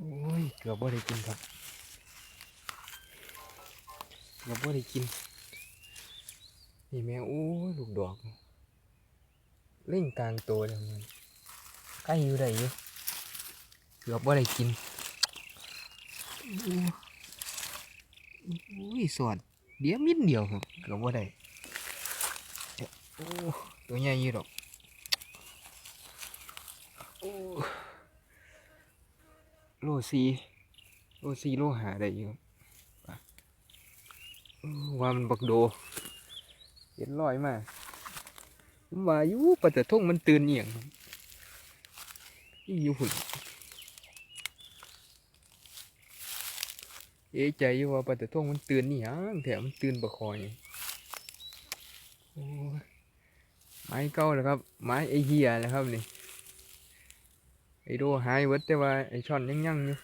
โอ้ยเกือบว่าได้กินครับเกือบว่าได้กินนี่แมวโอ้ยลูกดอกเล่งกลางตัวเลยมันใกล้อยู่ได้อยู่เกือบว่าได้กินโอ้โอ้ยสอดเดี๋ยวมิดเดียวครับเกือบว่าได้โอ้ตัวใหญ่ยู่ดอกโอ้ โลซีโลซีโลหาได้อยู่ว่ามันบักโด เห็นรอยมาผมว่าอยู่ปะแต่ทงมันตื่นเอียงอยู่หุ่นเอะใจอยู่ว่าปะแต่ทงมันตื่นนี่หยังแถมมันตื่นบะคอยโอ้ไม้เก่าแล้วครับ ไม้ไอเฮียนะครับนี่ ไอโดหายเวิดแต่ว่าไอช่อนยังยังอยู่